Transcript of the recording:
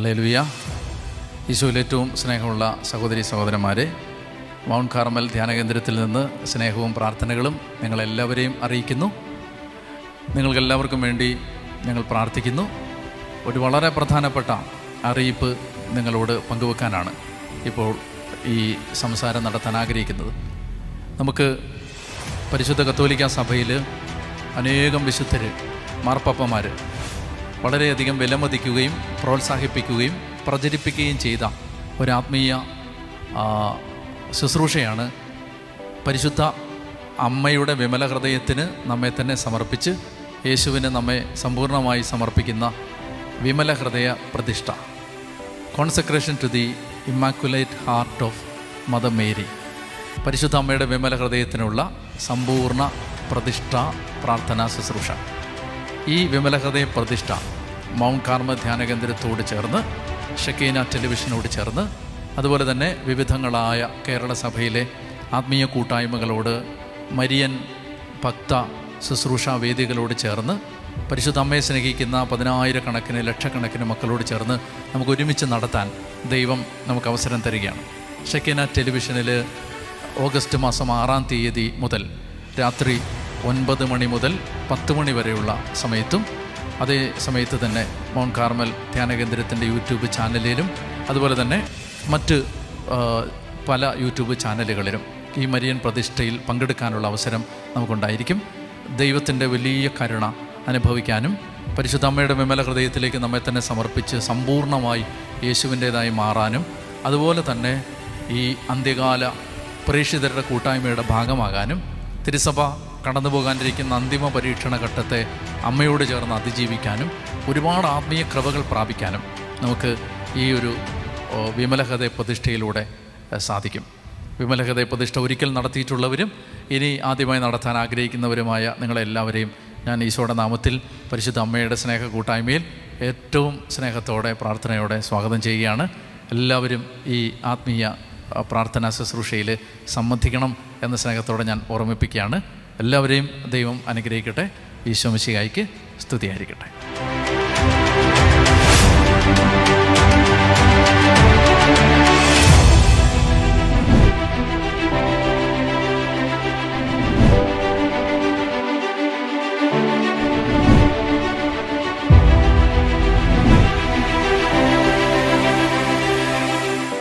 Hallelujah ഈശോയിൽ ഏറ്റവും സ്നേഹമുള്ള സഹോദരി സഹോദരന്മാരെ മൗണ്ട് കാർമൽ ധ്യാന കേന്ദ്രത്തിൽ നിന്ന് സ്നേഹവും പ്രാർത്ഥനകളും നിങ്ങളെല്ലാവരെയും അറിയിക്കുന്നു. നിങ്ങൾക്കെല്ലാവർക്കും വേണ്ടി ഞങ്ങൾ പ്രാർത്ഥിക്കുന്നു. ഒരു വളരെ പ്രധാനപ്പെട്ട അറിയിപ്പ് നിങ്ങളോട് പങ്കുവെക്കാനാണ് ഇപ്പോൾ ഈ സംസാരം നടത്താൻ ആഗ്രഹിക്കുന്നത്. നമുക്ക് പരിശുദ്ധ കത്തോലിക്ക സഭയിൽ അനേകം വിശുദ്ധർ മാർപ്പാപ്പമാർ വളരെയധികം വിലമതിക്കുകയും പ്രോത്സാഹിപ്പിക്കുകയും പ്രചരിപ്പിക്കുകയും ചെയ്ത ഒരാത്മീയ ശുശ്രൂഷയാണ് പരിശുദ്ധ അമ്മയുടെ വിമല ഹൃദയത്തിന് നമ്മെ തന്നെ സമർപ്പിച്ച് യേശുവിന് നമ്മെ സമ്പൂർണമായി സമർപ്പിക്കുന്ന വിമല ഹൃദയ പ്രതിഷ്ഠ. Consecration to the immaculate heart of mother Mary പരിശുദ്ധ അമ്മയുടെ വിമല ഹൃദയത്തിനുള്ള സമ്പൂർണ പ്രതിഷ്ഠ പ്രാർത്ഥനാ ശുശ്രൂഷ. ഈ വിമലഹൃദയ പ്രതിഷ്ഠ മൗണ്ട് കാർമ ധ്യാന കേന്ദ്രത്തോട് ചേർന്ന് ഷക്കീന ടെലിവിഷനോട് ചേർന്ന് അതുപോലെ തന്നെ വിവിധങ്ങളായ കേരള സഭയിലെ ആത്മീയ കൂട്ടായ്മകളോട് മരിയൻ ഭക്ത ശുശ്രൂഷാ വേദികളോട് ചേർന്ന് പരിശുദ്ധ അമ്മയെ സ്നേഹിക്കുന്ന പതിനായിരക്കണക്കിന് ലക്ഷക്കണക്കിന് മക്കളോട് ചേർന്ന് നമുക്ക് ഒരുമിച്ച് നടത്താൻ ദൈവം നമുക്ക് അവസരം തരികയാണ്. ഷക്കീന ടെലിവിഷനിൽ ഓഗസ്റ്റ് മാസം ആറാം തീയതി മുതൽ രാത്രി ഒൻപത് മണി മുതൽ പത്ത് മണി വരെയുള്ള സമയത്തും അതേ സമയത്ത് തന്നെ മൗണ്ട് കാർമൽ ധ്യാന കേന്ദ്രത്തിന്റെ യൂട്യൂബ് ചാനലിലും അതുപോലെ തന്നെ മറ്റ് പല യൂട്യൂബ് ചാനലുകളിലും ഈ മരിയൻ പ്രതിഷ്ഠയിൽ പങ്കെടുക്കാനുള്ള അവസരം നമുക്കുണ്ടായിരിക്കും. ദൈവത്തിന്റെ വലിയ കരുണ അനുഭവിക്കാനും പരിശുദ്ധ അമ്മയുടെ വിമല ഹൃദയത്തിലേക്ക് നമ്മെ തന്നെ സമർപ്പിച്ച് സമ്പൂർണമായി യേശുവിന്റേതായി മാറാനും അതുപോലെ തന്നെ ഈ അന്ത്യകാല പ്രേക്ഷിതരുടെ കൂട്ടായ്മയുടെ ഭാഗമാകാനും തിരുസഭ കടന്നു പോകാനിരിക്കുന്ന അന്തിമ പരീക്ഷണ ഘട്ടത്തെ അമ്മയോട് ചേർന്ന് അതിജീവിക്കാനും ഒരുപാട് ആത്മീയ കൃപകൾ പ്രാപിക്കാനും നമുക്ക് ഈ ഒരു വിമലഹൃദയ പ്രതിഷ്ഠയിലൂടെ സാധിക്കും. വിമലഹൃദയ പ്രതിഷ്ഠ ഒരിക്കൽ നടത്തിയിട്ടുള്ളവരും ഇനി ആദ്യമായി നടത്താൻ ആഗ്രഹിക്കുന്നവരുമായ നിങ്ങളെല്ലാവരെയും ഞാൻ ഈശോയുടെ നാമത്തിൽ പരിശുദ്ധ അമ്മയുടെ സ്നേഹ കൂട്ടായ്മയിൽ ഏറ്റവും സ്നേഹത്തോടെ പ്രാർത്ഥനയോടെ സ്വാഗതം ചെയ്യുകയാണ്. എല്ലാവരും ഈ ആത്മീയ പ്രാർത്ഥനാ ശുശ്രൂഷയിൽ സംബന്ധിക്കണം എന്ന സ്നേഹത്തോടെ ഞാൻ ഓർമ്മിപ്പിക്കുകയാണ്. എല്ലാവരെയും ദൈവം അനുഗ്രഹിക്കട്ടെ. ഈശോമശിഹായിക്ക് സ്തുതിയായിരിക്കട്ടെ.